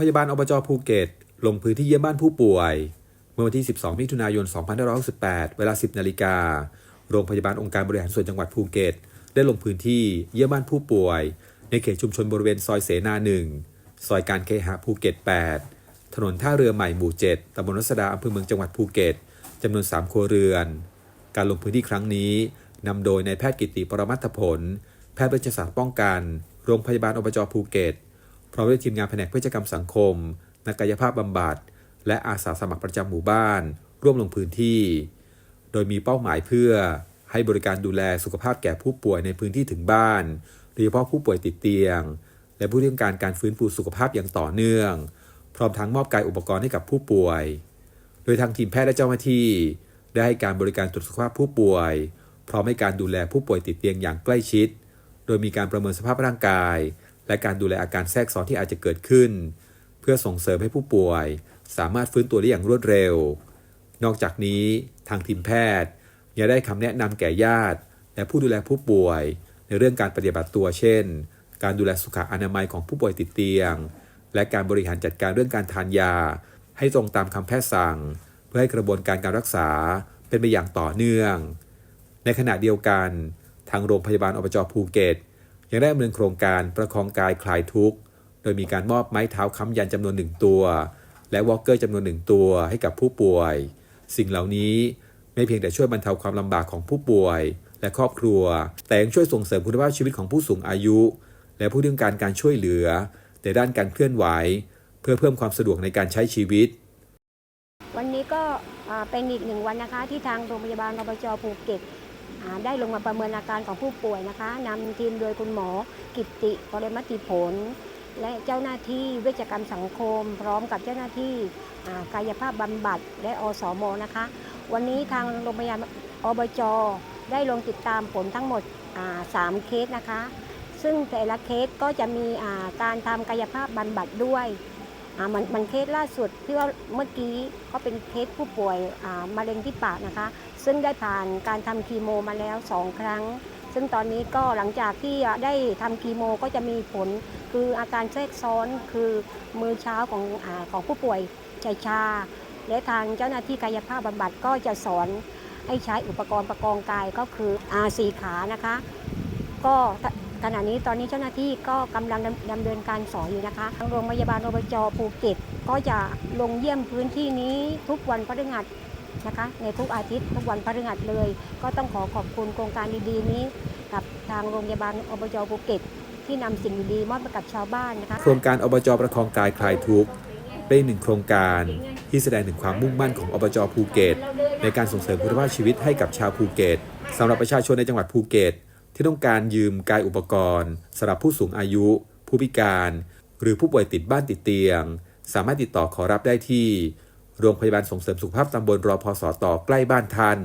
พยาบาลอบจภูเก็ต ลงพื้นที่เยี่ยมบ้านผู้ป่วย เมื่อวันที่ 12 มิถุนายน 2568 เวลา 10 นาฬิกา โรงพยาบาลองค์การบริหารส่วนจังหวัดภูเก็ต ได้ลงพื้นที่เยี่ยมบ้านผู้ป่วย ในเขตชุมชนบริเวณซอยเสนาหนึ่งซอยการเคหะภูเก็ต 8 ถนนท่าเรือใหม่หมู่ 7ตำบลรัศดาอำเภอเมืองจังหวัดภูเก็ตจำนวน 3 ครัวเรือน การลงพื้นที่ครั้งนี้นำโดยนายแพทย์กิติปรมัตถผล แพทย์เวชศาสตร์ป้องกัน โรงพยาบาลอบจภูเก็ต พร้อมด้วยทีมงานแผนกเวชกรรมสังคม นักกายภาพบำบัด และอาสาสมัครประจำหมู่บ้าน ร่วมลงพื้นที่ โดยมีเป้าหมายเพื่อให้บริการดูแลสุขภาพแก่ผู้ป่วยในพื้นที่ถึงบ้าน โดยเฉพาะผู้ป่วยติดเตียง และผู้ที่ต้องการการฟื้นฟูสุขภาพอย่างต่อเนื่อง พร้อมทั้งมอบกายอุปกรณ์ให้กับผู้ป่วย โดยทางทีมแพทย์และเจ้าหน้าที่ ได้ให้การบริการตรวจสุขภาพผู้ป่วย พร้อมให้การดูแลผู้ป่วยติดเตียงอย่างใกล้ชิด โดยมีการประเมินสภาพร่างกาย และการดูแลอาการแทรกซ้อนที่อาจจะเกิดขึ้น เพื่อส่งเสริมให้ผู้ป่วย สามารถฟื้นตัวได้อย่างรวดเร็ว นอกจากนี้ทางทีมแพทย์ยังได้คำแนะนำแก่ญาติ และผู้ดูแลผู้ป่วย ในเรื่องการปฏิบัติตัวเช่น การดูแลสุขอนามัยของผู้ป่วยติดเตียง และการบริหารจัดการเรื่องการทานยา ให้ตรงตามคำแพทย์สั่ง เพื่อให้กระบวนการการรักษาเป็นไปอย่างต่อเนื่อง ในขณะเดียวกัน ทางโรงพยาบาลอบจภูเก็ต ยังได้ดำเนินโครงการประคองกายคลายทุกข์ โดยมีการมอบไม้เท้าค้ำยันจำนวนหนึ่งตัว และวอลเกอร์จำนวนหนึ่งตัวให้กับผู้ป่วย สิ่งเหล่านี้ไม่เพียงแต่ช่วยบรรเทาความลำบากของผู้ป่วย และครอบครัว แต่ยังช่วยส่งเสริมคุณภาพชีวิตของผู้สูงอายุ และผู้ที่ต้องการการช่วยเหลือในด้านการเคลื่อนไหว เพื่อเพิ่มความสะดวกในการใช้ชีวิต วันนี้ก็เป็นอีกหนึ่งวันนะคะที่ทางโรงพยาบาลอบจภูเก็ต ได้ลงมาประเมินอาการของผู้ป่วยนะคะนำทีมโดยคุณหมอกิติปรมัติผล และเจ้าหน้าที่เวชกรรมสังคม พร้อมกับเจ้าหน้าที่กายภาพบำบัดและอสมนะคะ วันนี้ทางโรงพยาบาลอบจได้ลงติดตามผลทั้งหมดอ่าสามเคสนะคะ ซึ่งแต่ละเคสก็จะมีการทำกายภาพบำบัดด้วย อ่ามันมันเคสล่าสุดที่ว่าเมื่อกี้เขาเป็นเคสผู้ป่วยอ่ามะเร็งที่ปากนะคะ ซึ่งได้ผ่านการทำคีโมมาแล้วสองครั้ง ซึ่งตอนนี้ก็หลังจากที่ได้ทำคีโมก็จะมีผล คืออาการแทรกซ้อนคือมือเช้าของอาของผู้ป่วยใจชา และทางเจ้าหน้าที่กายภาพบำบัดก็จะสอนให้ใช้อุปกรณ์ประกองกายก็คืออาสีขานะคะ ก็ ขณะนี้ตอนนี้เจ้าหน้าที่ก็กำลังดำดำเนินการสอนอยู่นะคะทางโรงพยาบาลอบจภูเก็ตก็จะลงเยี่ยมพื้นที่นี้ทุกวันพฤหัสนะคะในทุกอาทิตย์ทุกวันพฤหัสเลย ก็ต้องขอขอบคุณโครงการดีๆนี้ กับทางโรงพยาบาลอบจภูเก็ต ที่นำสิ่งดีๆมอบให้กับชาวบ้านนะคะ โครงการอบจประคองกายคลายทุกข์เป็นหนึ่งโครงการที่แสดงถึงความมุ่งมั่นของอบจภูเก็ตในการส่งเสริมคุณภาพชีวิตให้กับชาวภูเก็ตสำหรับประชาชนในจังหวัดภูเก็ต ที่ต้องการยืมกายอุปกรณ์สำหรับผู้สูงอายุ ผู้พิการ หรือผู้ป่วยติดบ้านติดเตียง สามารถติดต่อขอรับได้ที่ โรงพยาบาลส่งเสริมสุขภาพตำบลรอพสต่อใกล้บ้านท่าน